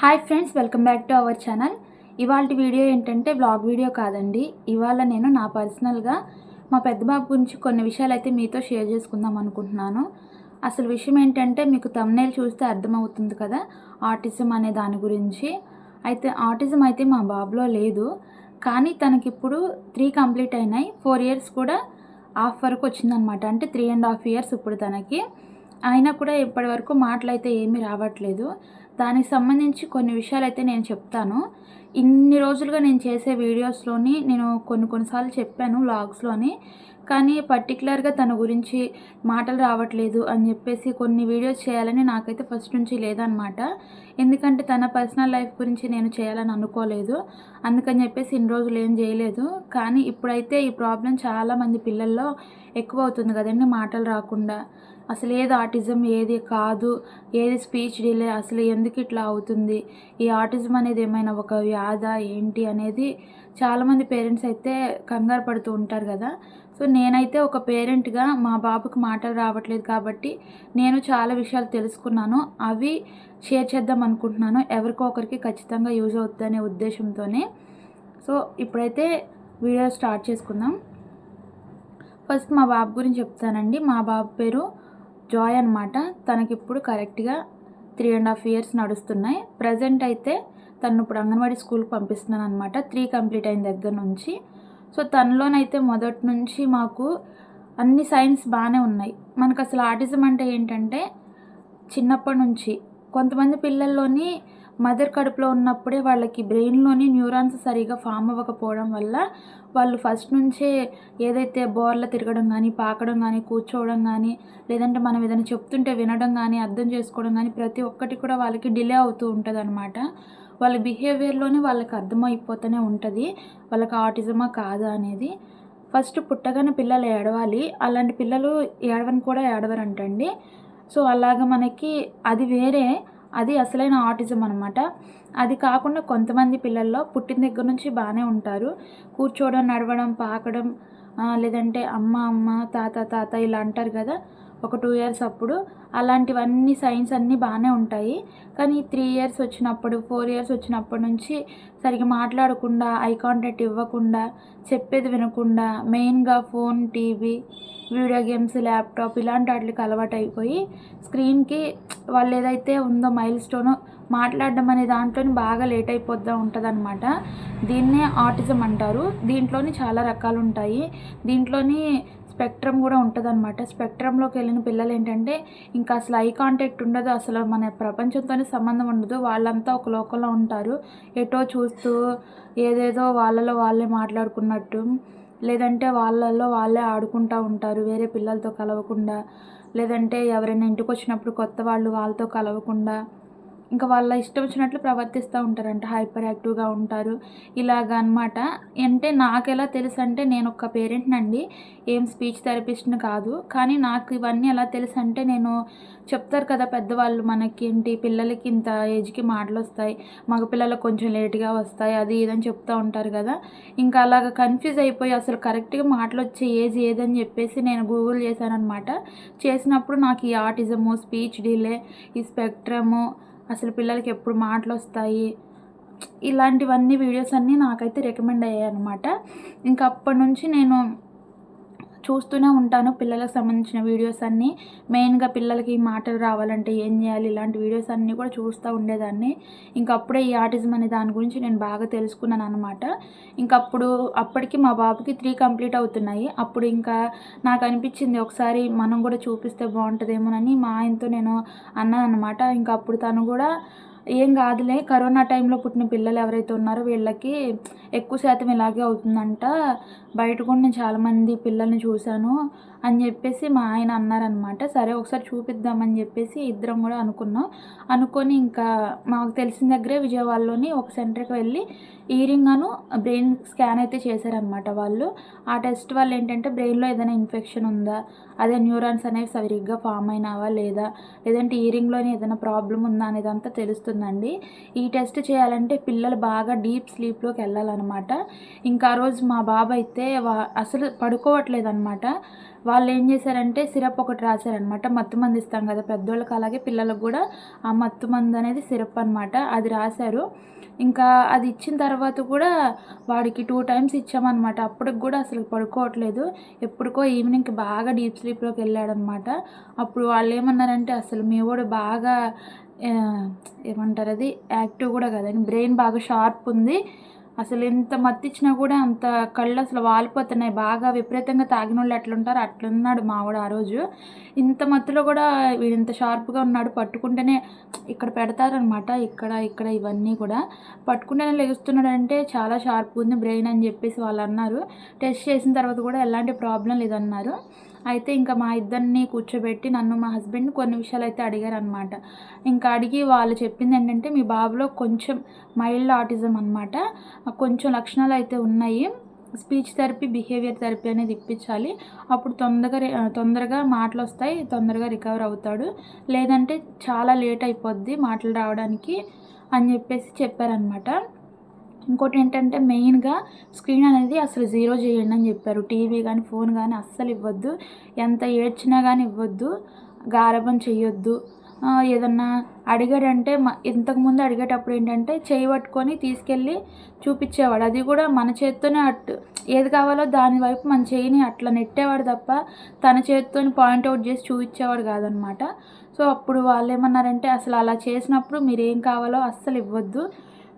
Hi friends welcome back to our channel ఇవాళ video ఏంటంటే blog video కాదండి. ఇవాళ నేను నా పర్సనల్గా మా పెద్ద బాబు గురించి కొన్ని విషయాలు అయితే మీతో షేర్ చేసుకుందాం అనుకుంటున్నాను. అసలు విషయం ఏంటంటే మీకు తమ్నేల్ చూస్తే అర్థమవుతుంది కదా ఆటిజం అనే దాని గురించి. అయితే ఆటిజం అయితే మా బాబులో లేదు. కానీ తనకిప్పుడు త్రీ కంప్లీట్ అయినాయి. ఫోర్ ఇయర్స్ కూడా హాఫ్ వరకు వచ్చిందనమాట అంటే త్రీ అండ్ హాఫ్ ఇయర్స్ ఇప్పుడు తనకి. అయినా కూడా ఇప్పటి వరకు మాటలు అయితే ఏమీ రావట్లేదు. దానికి సంబంధించి కొన్ని విషయాలు అయితే నేను చెప్తాను. ఇన్ని రోజులుగా నేను చేసే వీడియోస్లోని నేను కొన్ని కొన్నిసార్లు చెప్పాను వ్లాగ్స్లోని. కానీ పర్టికులర్గా తన గురించి మాటలు రావట్లేదు అని చెప్పేసి కొన్ని వీడియోస్ చేయాలని నాకైతే ఫస్ట్ నుంచి లేదనమాట. ఎందుకంటే తన పర్సనల్ లైఫ్ గురించి నేను చేయాలని అనుకోలేదు. అందుకని చెప్పేసి ఇన్ని రోజులు ఏం చేయలేదు. కానీ ఇప్పుడైతే ఈ ప్రాబ్లం చాలామంది పిల్లల్లో ఎక్కువ అవుతుంది కదండి మాటలు రాకుండా. అసలు ఏది ఆటిజం ఏది కాదు ఏది స్పీచ్ డిలే అసలు ఎందుకు ఇట్లా అవుతుంది? ఈ ఆటిజం అనేది ఏమైనా ఒక వ్యాధ ఏంటి అనేది చాలామంది పేరెంట్స్ అయితే కంగారు పడుతూ ఉంటారు కదా. సో నేనైతే ఒక పేరెంట్గా మా బాబుకి మాటలు రావట్లేదు కాబట్టి నేను చాలా విషయాలు తెలుసుకున్నాను. అవి షేర్ చేద్దాం అనుకుంటున్నాను. ఎవరికో ఒకరికి ఖచ్చితంగా యూజ్ అవుతుంది అనే ఉద్దేశంతోనే. సో ఇప్పుడైతే వీడియో స్టార్ట్ చేసుకుందాం. ఫస్ట్ మా బాబు గురించి చెప్తానండి. మా బాబు పేరు జాయ్ అనమాట తనకిప్పుడు కరెక్ట్గా త్రీ అండ్ హాఫ్ ఇయర్స్ నడుస్తున్నాయి. ప్రజెంట్ అయితే తను ఇప్పుడు అంగన్వాడీ స్కూల్కి పంపిస్తున్నాను అనమాట త్రీ కంప్లీట్ అయిన దగ్గర నుంచి. సో తనలోనైతే మొదటి నుంచి మాకు అన్ని సైన్స్ బాగానే ఉన్నాయి. మనకు అసలు ఆటిజం అంటే ఏంటంటే చిన్నప్పటి నుంచి కొంతమంది పిల్లల్లోని మదర్ కడుపులో ఉన్నప్పుడే వాళ్ళకి బ్రెయిన్లోని న్యూరాన్స్ సరిగా ఫామ్ అవ్వకపోవడం వల్ల వాళ్ళు ఫస్ట్ నుంచే ఏదైతే బోర్ల తిరగడం కానీ పాకడం కానీ కూర్చోవడం కానీ లేదంటే మనం ఏదైనా చెప్తుంటే వినడం కానీ అర్థం చేసుకోవడం కానీ ప్రతి ఒక్కటి కూడా వాళ్ళకి డిలే అవుతూ ఉంటుంది అనమాట వాళ్ళ బిహేవియర్లోనే వాళ్ళకి అర్థమైపోతూనే ఉంటుంది. వాళ్ళకి ఆటిజమా కాదా అనేది. ఫస్ట్ పుట్టగానే పిల్లలు ఏడవాలి. అలాంటి పిల్లలు ఏడవని కూడా ఏడవరంటండి. సో అలాగ మనకి అది వేరే. అది అసలైన ఆటిజం అనమాట అది కాకుండా కొంతమంది పిల్లల్లో పుట్టిన దగ్గర నుంచి బాగానే ఉంటారు. కూర్చోవడం నడవడం పాకడం లేదంటే అమ్మ అమ్మ తాత తాత ఇలా అంటారు కదా. ఒక టూ ఇయర్స్ అప్పుడు అలాంటివన్నీ సైన్స్ అన్నీ బాగానే ఉంటాయి. కానీ త్రీ ఇయర్స్ వచ్చినప్పుడు ఫోర్ ఇయర్స్ వచ్చినప్పటి నుంచి సరిగ్గా మాట్లాడకుండా ఐ కాంటాక్ట్ ఇవ్వకుండా చెప్పేది వినకుండా మెయిన్గా phone TV video games laptop ఇలాంటి వాటికి అలవాటు అయిపోయి స్క్రీన్కి వాళ్ళు ఏదైతే ఉందో మైల్ స్టోన్ మాట్లాడడం అనే దాంట్లోని బాగా లేట్ అయిపోద్దా ఉంటుంది అనమాట దీన్నే ఆటిజం అంటారు. దీంట్లోని చాలా రకాలు ఉంటాయి. దీంట్లోని స్పెక్ట్రమ్ కూడా ఉంటుంది అనమాట స్పెక్ట్రంలోకి వెళ్ళిన పిల్లలు ఏంటంటే ఇంకా అసలు ఐ కాంటాక్ట్ ఉండదు అసలు మన ప్రపంచంతోనే సంబంధం ఉండదు వాళ్ళంతా ఒక లోకంలో ఉంటారు. ఎటో చూస్తూ ఏదేదో వాళ్ళలో వాళ్ళే మాట్లాడుకున్నట్టు లేదంటే వాళ్ళల్లో వాళ్ళే ఆడుకుంటూ ఉంటారు వేరే పిల్లలతో కలవకుండా లేదంటే ఎవరైనా ఇంటికి వచ్చినప్పుడు కొత్త వాళ్ళు వాళ్ళతో కలవకుండా ఇంకా వాళ్ళ ఇష్టం వచ్చినట్లు ప్రవర్తిస్తూ ఉంటారంట హైపర్ యాక్టివ్గా ఉంటారు. ఇలాగ అనమాట అంటే నాకు ఎలా తెలుసు అంటే నేను ఒక పేరెంట్ని అండి ఏం స్పీచ్ థెరపిస్ట్ని కాదు. కానీ నాకు ఇవన్నీ ఎలా తెలుసు అంటే నేను చెప్తారు కదా పెద్దవాళ్ళు మనకి ఏంటి పిల్లలకి ఇంత ఏజ్కి మాటలు వస్తాయి మగపిల్లలకు కొంచెం లేట్గా వస్తాయి అది ఇదని చెప్తూ ఉంటారు కదా. ఇంకా అలాగ కన్ఫ్యూజ్ అయిపోయి అసలు కరెక్ట్గా మాటలు వచ్చే ఏజ్ ఏదని చెప్పేసి నేను గూగుల్ చేశానమాట చేసినప్పుడు నాకు ఈ ఆటిజము స్పీచ్ డిలే ఈ స్పెక్ట్రము అసలు పిల్లలకి ఎప్పుడు మాటలు వస్తాయి ఇలాంటివన్నీ వీడియోస్ అన్నీ నాకైతే రికమెండ్ అయ్యాయి అనమాట ఇంకా అప్పటి నుంచి నేను చూస్తూనే ఉంటాను పిల్లలకు సంబంధించిన వీడియోస్ అన్నీ. మెయిన్గా పిల్లలకి మాటలు రావాలంటే ఏం చేయాలి? ఇలాంటి వీడియోస్ అన్నీ కూడా చూస్తూ ఉండేదాన్ని. ఇంకా అప్పుడే ఈ ఆర్టిజం అనే దాని గురించి నేను బాగా తెలుసుకున్నాను అనమాట ఇంకప్పుడు అప్పటికి మా బాబుకి త్రీ కంప్లీట్ అవుతున్నాయి. అప్పుడు ఇంకా నాకు అనిపించింది ఒకసారి మనం కూడా చూపిస్తే బాగుంటుందేమోనని మా ఆయనతో నేను అన్నాను అనమాట ఇంకా అప్పుడు తను కూడా ఏం కాదులే కరోనా టైంలో పుట్టిన పిల్లలు ఎవరైతే ఉన్నారో వీళ్ళకి ఎక్కువ శాతం ఇలాగే అవుతుందంట. బయట కూడా నేను చాలామంది పిల్లల్ని చూశాను. అని చెప్పేసి మా ఆయన అన్నారనమాట సరే ఒకసారి చూపిద్దామని చెప్పేసి ఇద్దరం కూడా అనుకున్నాం. అనుకొని ఇంకా మాకు తెలిసిన దగ్గరే విజయవాడలోని ఒక సెంటర్కి వెళ్ళి ఇయరింగ్ అను బ్రెయిన్ స్కాన్ అయితే చేశారనమాట వాళ్ళు. ఆ టెస్ట్ వల్ల ఏంటంటే బ్రెయిన్లో ఏదైనా ఇన్ఫెక్షన్ ఉందా? అదే న్యూరాన్స్ అనేవి సరిగ్గా ఫామ్ అయినావా లేదా? లేదంటే ఇయరింగ్లోని ఏదైనా ప్రాబ్లం ఉందా అనేది అంతా తెలుస్తుందండి. ఈ టెస్ట్ చేయాలంటే పిల్లలు బాగా డీప్ స్లీప్లోకి వెళ్ళాలన్నమాట. ఇంకా ఆ రోజు మా బాబు అయితే అసలు పడుకోవట్లేదు అనమాట వాళ్ళు ఏం చేశారంటే సిరప్ ఒకటి రాశారనమాట మత్తు మంది ఇస్తాం కదా పెద్దోళ్ళకి అలాగే పిల్లలకు కూడా ఆ మత్తు మందు అనేది సిరప్ అనమాట అది రాశారు. ఇంకా అది ఇచ్చిన తర్వాత కూడా వాడికి టూ టైమ్స్ ఇచ్చామన్నమాట. అప్పటికి కూడా అసలు పడుకోవట్లేదు. ఎప్పటికో ఈవినింగ్కి బాగా డీప్ స్లీప్లోకి వెళ్ళాడనమాట అప్పుడు వాళ్ళు ఏమన్నారంటే అసలు మీ వాడు బాగా ఏమంటారు అది యాక్టివ్ కూడా కదండి బ్రెయిన్ బాగా షార్ప్ ఉంది. అసలు ఎంత మత్తిచ్చినా కూడా అంత కళ్ళు అసలు వాలిపోతున్నాయి. బాగా విపరీతంగా తాగిన వాళ్ళు ఎట్లుంటారు అట్లున్నాడు మావాడు ఆ రోజు. ఇంత మత్తులో కూడా వీడు ఇంత షార్ప్గా ఉన్నాడు. పట్టుకుంటేనే ఇక్కడ పెడతారనమాట. ఇక్కడ ఇక్కడ ఇవన్నీ కూడా. పట్టుకుంటేనే లెగుస్తున్నాడు అంటే చాలా షార్ప్ ఉంది బ్రెయిన్ అని చెప్పేసి వాళ్ళు అన్నారు. టెస్ట్ చేసిన తర్వాత కూడా ఎలాంటి ప్రాబ్లం లేదన్నారు. అయితే ఇంకా మా ఇద్దరిని కూర్చోబెట్టి నన్ను మా హస్బెండ్ కొన్ని విషయాలు అయితే అడిగారు అనమాట ఇంకా అడిగి వాళ్ళు చెప్పింది ఏంటంటే మీ బాబులో కొంచెం మైల్డ్ ఆటిజం అనమాట కొంచెం లక్షణాలు అయితే ఉన్నాయి. స్పీచ్ థెరపీ బిహేవియర్ థెరపీ అనేది ఇప్పించాలి. అప్పుడు తొందరగా తొందరగా మాటలు వస్తాయి తొందరగా రికవర్ అవుతాడు. లేదంటే చాలా లేట్ అయిపోద్ది మాటలు రావడానికి అని చెప్పేసి చెప్పారనమాట ఇంకోటి ఏంటంటే మెయిన్గా స్క్రీన్ అనేది అసలు జీరో చేయండి అని చెప్పారు. టీవీ కానీ ఫోన్ కానీ అస్సలు ఇవ్వద్దు. ఎంత ఏడ్చినా కానీ ఇవ్వద్దు. గారభం చేయొద్దు ఏదన్నా అడిగాడంటే ఇంతకుముందు అడిగేటప్పుడు ఏంటంటే చేయి పట్టుకొని తీసుకెళ్ళి చూపించేవాడు. అది కూడా మన చేత్తోనే అట్టు. ఏది కావాలో దాని వైపు మన చేయిని అట్లా నెట్టేవాడు తప్ప తన చేత్తోని పాయింట్అవుట్ చేసి చూపించేవాడు కాదనమాట. సో అప్పుడు వాళ్ళు ఏమన్నారంటే అసలు అలా చేసినప్పుడు మీరు ఏం కావాలో అస్సలు ఇవ్వద్దు.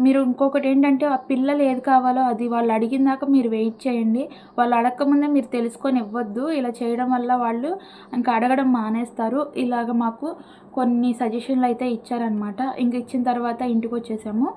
మీరు ఇంకొకటి ఏంటంటే ఆ పిల్లలు ఏది కావాలో అది వాళ్ళు అడిగిన దాకా మీరు వెయిట్ చేయండి. వాళ్ళు అడగకముందే మీరు తెలుసుకొని ఇవ్వద్దు. ఇలా చేయడం వల్ల వాళ్ళు ఇంకా అడగడం మానేస్తారు. ఇలాగ మాకు కొన్ని సజెషన్లు అయితే ఇచ్చారనమాట ఇంక ఇచ్చిన తర్వాత ఇంటికి వచ్చేసాము.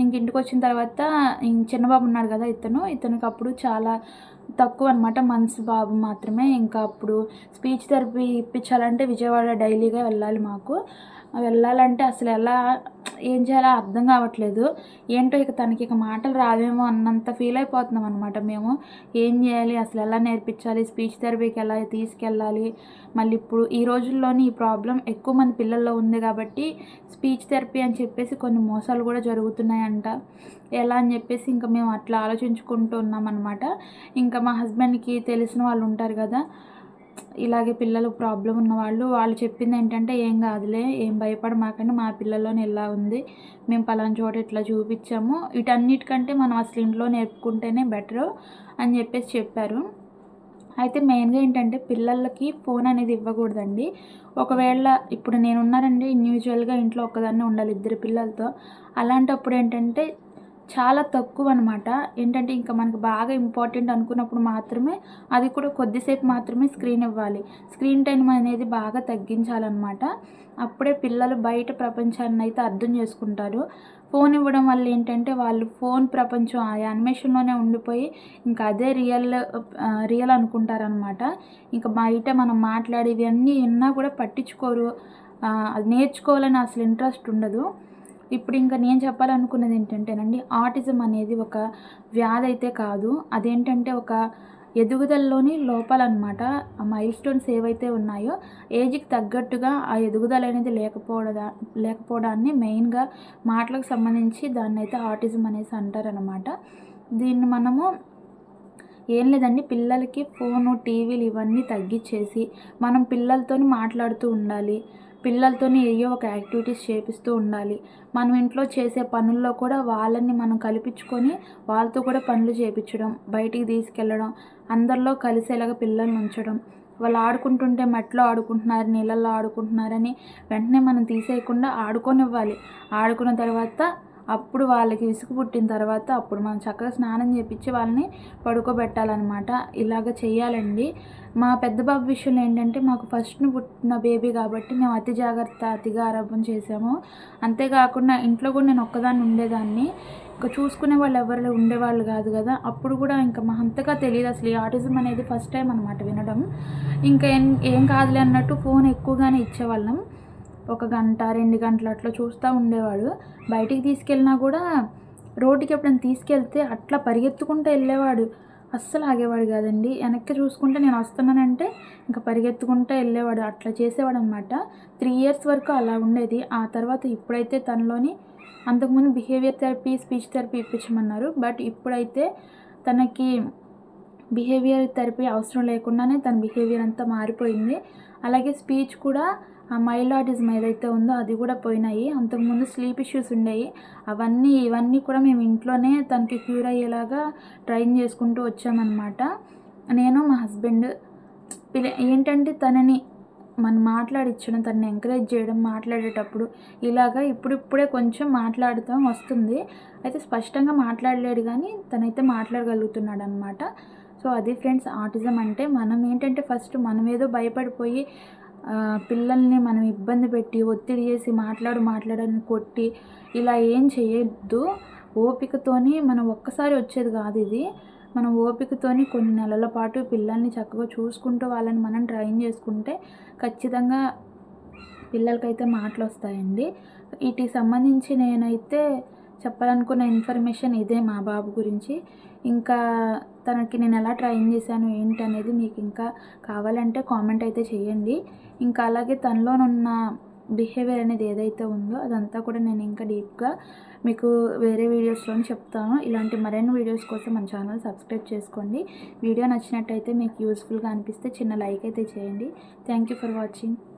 ఇంక ఇంటికి వచ్చిన తర్వాత చిన్నబాబు ఉన్నాడు కదా ఇతను. ఇతనికి అప్పుడు చాలా తక్కువ అనమాట మంత్స్ బాబు మాత్రమే. ఇంకా అప్పుడు స్పీచ్ థెరపీ ఇప్పించాలంటే విజయవాడ డైలీగా వెళ్ళాలి మాకు. వెళ్ళాలంటే అసలు ఎలా ఏం చేయాలో అర్థం కావట్లేదు. ఏంటో ఇక తనకి ఇక మాటలు రావేమో అన్నంత ఫీల్ అయిపోతున్నాం అనమాట మేము. ఏం చేయాలి? అసలు ఎలా నేర్పించాలి? స్పీచ్ థెరపీకి ఎలా తీసుకెళ్ళాలి? మళ్ళీ ఇప్పుడు ఈ రోజుల్లోని ఈ ప్రాబ్లం ఎక్కువ మంది పిల్లల్లో ఉంది కాబట్టి స్పీచ్ థెరపీ అని చెప్పేసి కొన్ని మోసాలు కూడా జరుగుతున్నాయంట. ఎలా అని చెప్పేసి ఇంకా మేము అట్లా ఆలోచించుకుంటూ ఉన్నాం అనమాట ఇంకా మా హస్బెండ్కి తెలిసిన వాళ్ళు ఉంటారు కదా ఇలాగే పిల్లలు ప్రాబ్లం ఉన్నవాళ్ళు వాళ్ళు చెప్పింది ఏంటంటే ఏం కాదులే ఏం భయపడ మాకండి మా పిల్లల్లోనే ఇలా ఉంది. మేము పలానా చోట ఇట్లా చూపించాము. వీటన్నిటికంటే మనం అసలు ఇంట్లో నేర్పుకుంటేనే బెటరు అని చెప్పేసి చెప్పారు. అయితే మెయిన్గా ఏంటంటే పిల్లలకి ఫోన్ అనేది ఇవ్వకూడదండి. ఒకవేళ ఇప్పుడు నేనున్నానండి ఇండివిజువల్గా ఇంట్లో ఒక్కదాన్నే ఉండాలి ఇద్దరు పిల్లలతో. అలాంటప్పుడు ఏంటంటే చాలా తక్కువ అనమాట ఏంటంటే ఇంకా మనకు బాగా ఇంపార్టెంట్ అనుకున్నప్పుడు మాత్రమే అది కూడా కొద్దిసేపు మాత్రమే స్క్రీన్ ఇవ్వాలి. స్క్రీన్ టైం అనేది బాగా తగ్గించాలన్నమాట. అప్పుడే పిల్లలు బయట ప్రపంచాన్ని అయితే అర్థం చేసుకుంటారు. ఫోన్ ఇవ్వడం వల్ల ఏంటంటే వాళ్ళు ఫోన్ ప్రపంచం ఆ యానిమేషన్లోనే ఉండిపోయి ఇంకా అదే రియల్ రియల్ అనుకుంటారనమాట ఇంకా బయట మనం మాట్లాడేవి అన్నీ విన్నా కూడా పట్టించుకోరు. అది నేర్చుకోవాలని అసలు ఇంట్రెస్ట్ ఉండదు. ఇప్పుడు ఇంకా నేను చెప్పాలనుకున్నది ఏంటంటేనండి ఆటిజం అనేది ఒక వ్యాధి అయితే కాదు. అదేంటంటే ఒక ఎదుగుదలలోని లోపాలన్నమాట. ఆ మైల్ స్టోన్స్ ఏవైతే ఉన్నాయో ఏజ్కి తగ్గట్టుగా ఆ ఎదుగుదల అనేది లేకపోవడా లేకపోవడాన్ని మెయిన్గా మాటలకు సంబంధించి దాన్ని అయితే ఆటిజం అనేసి అంటారనమాట దీన్ని మనము ఏం లేదండి పిల్లలకి ఫోను టీవీలు ఇవన్నీ తగ్గించేసి మనం పిల్లలతో మాట్లాడుతూ ఉండాలి. పిల్లలతోని ఏయో ఒక యాక్టివిటీస్ చేపిస్తూ ఉండాలి. మనం ఇంట్లో చేసే పనుల్లో కూడా వాళ్ళని మనం కల్పించుకొని వాళ్ళతో కూడా పనులు చేయించడం బయటికి తీసుకెళ్ళడం అందరిలో కలిసేలాగా పిల్లల్ని ఉంచడం. వాళ్ళు ఆడుకుంటుంటే మట్లో ఆడుకుంటున్నారు నీళ్ళల్లో ఆడుకుంటున్నారని వెంటనే మనం తీసేయకుండా ఆడుకొనివ్వాలి. ఆడుకున్న తర్వాత అప్పుడు వాళ్ళకి విసుగు పుట్టిన తర్వాత అప్పుడు మనం చక్కగా స్నానం చేపించి వాళ్ళని పడుకోబెట్టాలన్నమాట. ఇలాగ చేయాలండి. మా పెద్ద బాబు విషయంలో ఏంటంటే మాకు ఫస్ట్ పుట్టిన బేబీ కాబట్టి మేము అతి జాగ్రత్త అతిగా ఆరోపణ చేసాము అంతేకాకుండా ఇంట్లో కూడా నేను ఒక్కదాన్ని ఉండేదాన్ని. ఇంకా చూసుకునే వాళ్ళు ఎవరు ఉండేవాళ్ళు కాదు కదా. అప్పుడు కూడా ఇంకా మా అంతగా తెలియదు అసలు. ఈ ఆటిజం అనేది ఫస్ట్ టైం అనమాట వినడం. ఇంకా ఏం ఏం కాదులే అన్నట్టు ఫోన్ ఎక్కువగానే ఇచ్చేవాళ్ళం. ఒక గంట రెండు గంటలు అట్లా చూస్తూ ఉండేవాడు. బయటికి తీసుకెళ్ళినా కూడా రోడ్డుకి ఎప్పుడైనా తీసుకెళ్తే అట్లా పరిగెత్తుకుంటూ వెళ్ళేవాడు. అస్సలు ఆగేవాడు కాదండి. వెనక్కి చూసుకుంటే నేను వస్తున్నానంటే ఇంకా పరిగెత్తుకుంటూ వెళ్ళేవాడు. అట్లా చేసేవాడు అనమాట త్రీ ఇయర్స్ వరకు అలా ఉండేది. ఆ తర్వాత ఇప్పుడైతే తనలోని అంతకుముందు బిహేవియర్ థెరపీ స్పీచ్ థెరపీ ఇప్పించమన్నారు. బట్ ఇప్పుడైతే తనకి బిహేవియర్ థెరపీ అవసరం లేకుండానే తన బిహేవియర్ అంతా మారిపోయింది. అలాగే స్పీచ్ కూడా ఆ మైలాటిజం ఏదైతే ఉందో అది కూడా పోయినాయి. అంతకుముందు స్లీప్ ఇష్యూస్ ఉండేవి. అవన్నీ ఇవన్నీ కూడా మేము ఇంట్లోనే తనకి క్యూర్ అయ్యేలాగా ట్రైన్ చేసుకుంటూ వచ్చామన్నమాట. నేను మా హస్బెండ్ పిల్ల ఏంటంటే తనని మనం మాట్లాడించడం తనని ఎంకరేజ్ చేయడం మాట్లాడేటప్పుడు ఇలాగా ఇప్పుడిప్పుడే కొంచెం మాట్లాడతాం వస్తుంది. అయితే స్పష్టంగా మాట్లాడలేడు కానీ తనైతే మాట్లాడగలుగుతున్నాడు అనమాట సో అది ఫ్రెండ్స్ ఆటిజం అంటే మనం ఏంటంటే ఫస్ట్ మనం ఏదో భయపడిపోయి పిల్లల్ని మనం ఇబ్బంది పెట్టి ఒత్తిడి చేసి మాట్లాడు మాట్లాడని కొట్టి ఇలా ఏం చేయొద్దు. ఓపికతోని మనం ఒక్కసారి వచ్చేది కాదు ఇది. మనం ఓపికతోని కొన్ని నెలల పాటు పిల్లల్ని చక్కగా చూసుకుంటూ వాళ్ళని మనం ట్రైన్ చేసుకుంటే ఖచ్చితంగా పిల్లలకైతే మాటలు వస్తాయండి వీటికి సంబంధించి నేనైతే చెప్పాలనుకున్న ఇన్ఫర్మేషన్ ఇదే మా బాబు గురించి. ఇంకా తనకి నేను ఎలా ట్రైన్ చేశాను ఏంటి అనేది మీకు ఇంకా కావాలంటే కామెంట్ అయితే చేయండి. ఇంకా అలాగే తనలోనున్న బిహేవియర్ అనేది ఏదైతే ఉందో అదంతా కూడా నేను ఇంకా డీప్గా మీకు వేరే వీడియోస్లోనే చెప్తాను. ఇలాంటి మరిన్ని వీడియోస్ కోసం మన ఛానల్ సబ్స్క్రైబ్ చేసుకోండి. వీడియో నచ్చినట్టయితే మీకు యూస్ఫుల్గా అనిపిస్తే చిన్న లైక్ అయితే చేయండి. Thank you for watching